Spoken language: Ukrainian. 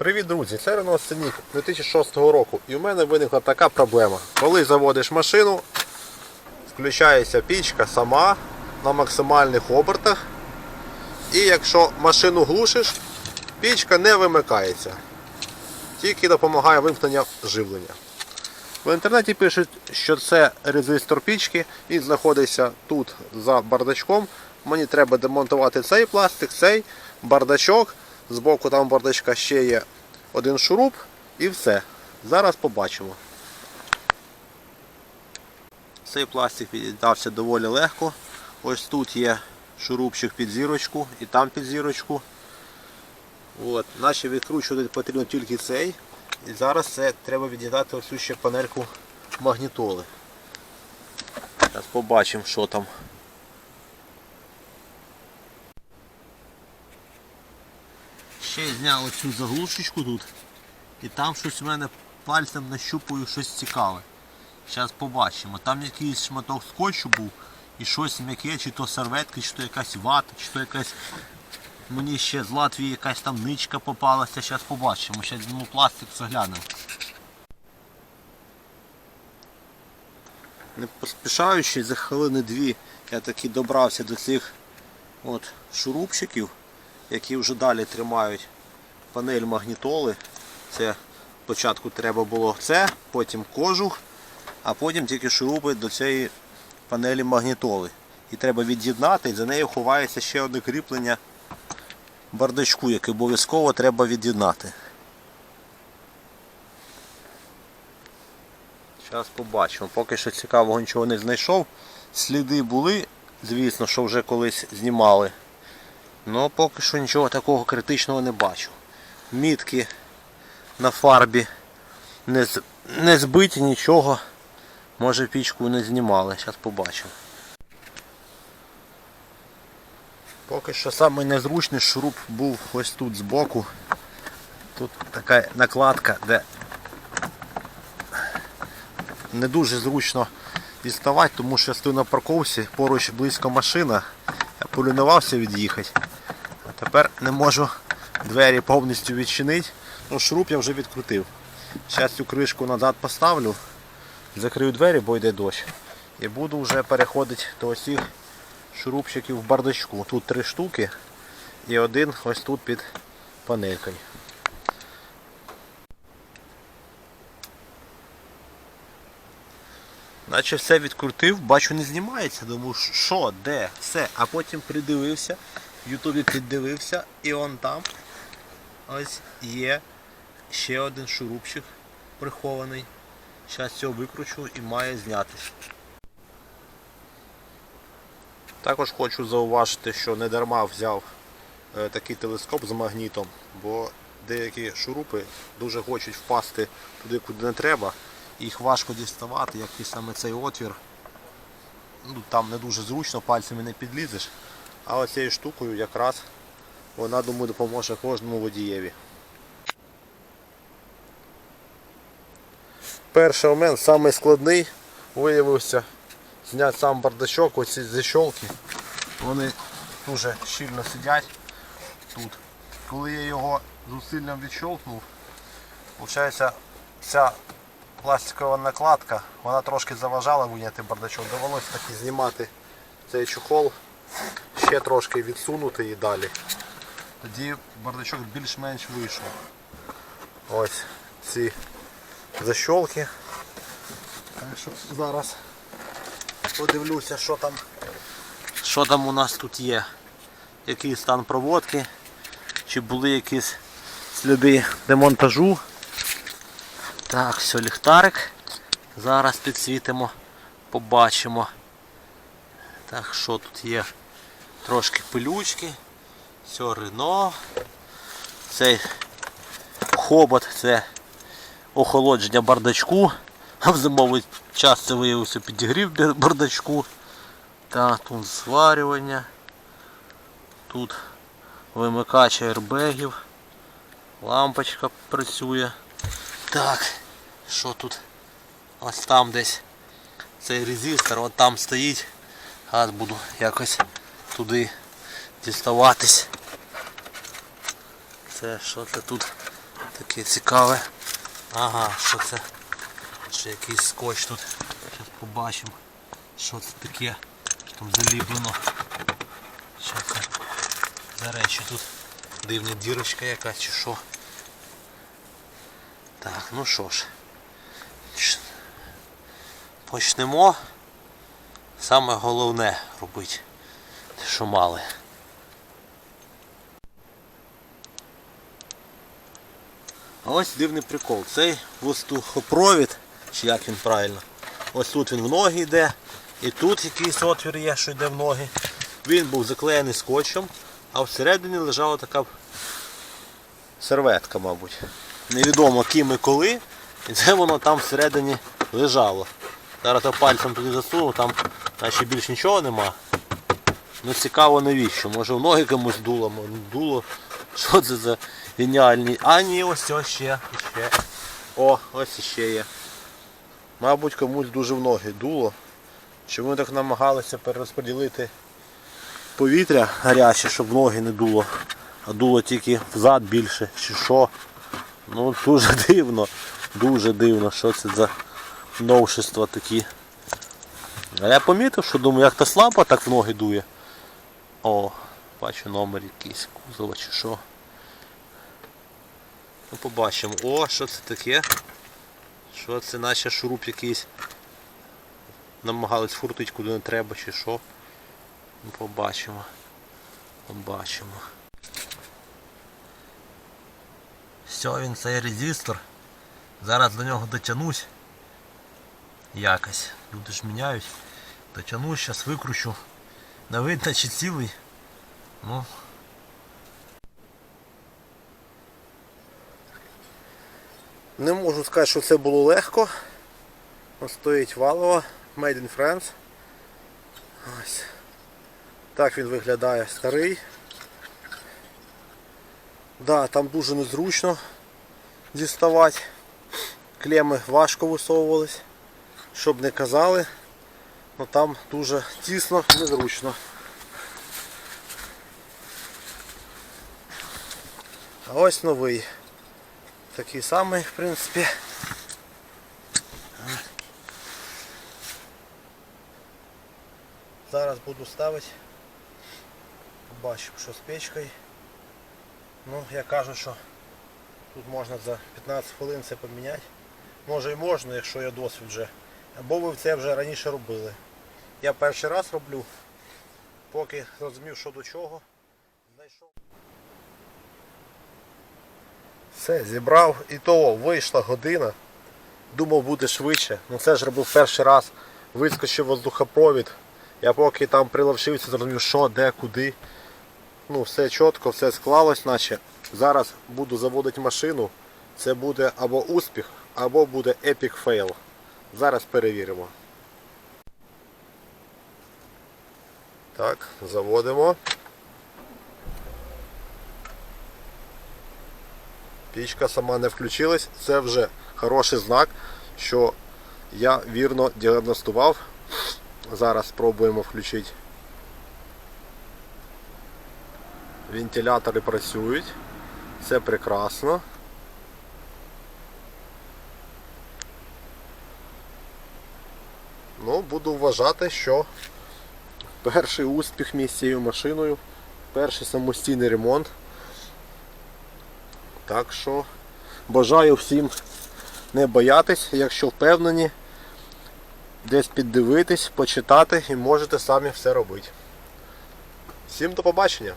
Привіт, друзі! Це Renault Scenic 2006 року. І у мене виникла така проблема. Коли заводиш машину, включається пічка сама на максимальних обертах. І якщо машину глушиш, пічка не вимикається. Тільки допомагає вимкнення живлення. В інтернеті пишуть, що це резистор пічки, він знаходиться тут за бардачком. Мені треба демонтувати цей пластик, цей бардачок. Збоку там бардачка ще є один шуруп і все. Зараз побачимо. Цей пластик віддався доволі легко. Ось тут є шурупчик під зірочку і там під зірочку. От. Наче відкручувати потрібно тільки цей. І зараз це треба від'єднати ось цю ще панельку магнітоли. Зараз побачимо, що там. Ще зняв оцю заглушечку тут. І там щось в мене пальцем нащупую щось цікаве. Зараз побачимо. Там якийсь шматок скотчу був і щось м'яке, чи то серветки, чи то якась вата, чи то якась. Мені ще з Латвії якась там ничка попалася, зараз побачимо. Зараз зніму пластик, заглянемо. Не поспішаючи, за хвилини дві я таки добрався до цих от шурупчиків, які вже далі тримають панель магнітоли. Це спочатку треба було це, потім кожух, а потім тільки шурупи до цієї панелі магнітоли. І треба від'єднати, і за нею ховається ще одне кріплення бардачку, яке обов'язково треба від'єднати. Зараз побачимо. Поки що цікавого нічого не знайшов. Сліди були, звісно, що вже колись знімали. Але поки що нічого такого критичного не бачу. Мітки на фарбі не, не збиті нічого. Може пічку не знімали, зараз побачимо. Поки що самий незручний шуруп був ось тут збоку. Тут така накладка, де не дуже зручно діставати, тому що я стою на парковці, поруч близько машина. Я полінувався від'їхати. Тепер не можу двері повністю відчинити. Ну, шуруп я вже відкрутив. Зараз цю кришку назад поставлю, закрию двері, бо йде дощ. І буду вже переходити до усіх шурупчиків в бардачку. Тут три штуки і один ось тут під панелькою. Наче все відкрутив, бачу не знімається, думаю, що, де, все. А потім придивився, Ютубі піддивився і он там ось є ще один шурупчик прихований. Зараз цього викручу і має знятися. Також хочу зауважити, що не дарма взяв е, такий телескоп з магнітом, бо деякі шурупи дуже хочуть впасти туди, куди не треба. Їх важко діставати, як і саме цей отвір. Ну, там не дуже зручно, пальцями не підлізеш. А оцією штукою якраз вона, думаю, допоможе кожному водієві. Перший момент, самий складний, виявився зняти сам бардачок, оці защолки. Вони дуже щільно сидять тут. Коли я його зусиллям відщолкнув, виходить, ця пластикова накладка, вона трошки заважала виняти бардачок. Довелося таки знімати цей чохол, ще трошки відсунути і далі. Тоді бардачок більш-менш вийшов. Ось ці защолки. Так що зараз подивлюся, що там. Що там у нас тут є. Який стан проводки, чи були якісь сліди демонтажу. Так, все, ліхтарик. Зараз підсвітимо, побачимо. Так, що тут є? Трошки пилючки. Все, Рено. Цей хобот це охолодження бардачку. В зимовий час це виявився підігрів бардачку. Так, тут зварювання. Тут вимикач аербегів. Лампочка працює. Так, що тут? Ось там десь цей резистор, от там стоїть. Зараз буду якось туди діставатись. Це що це тут таке цікаве. Ага, що це? Ще якийсь скотч тут. Зараз побачимо, що це таке. Що там заліплено. Що це за речі тут? Дивна дірочка якась чи що. Так, ну що ж. Почнемо. Саме головне робити. Що мали. А ось дивний прикол. Цей воздухопровід, чи як він правильно, ось тут він в ноги йде, і тут якийсь отвір є, що йде в ноги. Він був заклеєний скотчем, а всередині лежала така серветка, мабуть. Невідомо ким і коли. І це воно там всередині лежало. Зараз я пальцем туди засунув, там наче більш нічого нема. Ну цікаво навіщо. Може в ноги комусь дуло, дуло. Що це за геніальні. А ні, ось ось ще, ще. О, ось іще є. Мабуть, комусь дуже в ноги дуло. Вони так намагалися перерозподілити повітря гаряче, щоб в ноги не дуло, а дуло тільки взад більше, чи що. Ну дуже дивно, дуже дивно, що це за новшества такі. А я помітив, що думаю, як та слабо так в ноги дує. О, бачу номер якийсь кузова чи що. Ну побачимо. О, що це таке? Що це наче шуруп якийсь. Намагались фуртить куди не треба чи що. Ну побачимо. Побачимо. Все, він цей резистор. Зараз до нього дотянусь. Якось. Люди ж міняють. Дотянусь, зараз викручу. Не видно чи цілий. Ну. Не можу сказати, що це було легко. Ось стоїть валова Made in France. Ось. Так він виглядає старий. Да, там дуже незручно діставати. Клеми важко висовувались. Щоб не казали, але там дуже тісно, незручно. А ось новий. Такий самий, в принципі. Зараз буду ставити. Побачимо, що з печкою. Ну, я кажу, що тут можна за 15 хвилин це поміняти. Може і можна, якщо є досвід вже. Або ви це вже раніше робили. Я перший раз роблю, поки зрозумів, що до чого. Знайшов. Все, зібрав і того вийшла година. Думав буде швидше. Ну це ж робив перший раз. Вискочив воздухопровід. Я поки там приловчився, зрозумів, що, де, куди. Ну, все чітко, все склалось, наче. Зараз буду заводити машину. Це буде або успіх, або буде епік фейл. Зараз перевіримо. Так, заводимо. Пічка сама не включилась. Це вже хороший знак, що я вірно діагностував. Зараз спробуємо включити. Вентилятори працюють. Це прекрасно. Ну, буду вважати, що перший успіх мій з цією машиною, перший самостійний ремонт. Так що бажаю всім не боятись, якщо впевнені, десь піддивитись, почитати і можете самі все робити. Всім до побачення!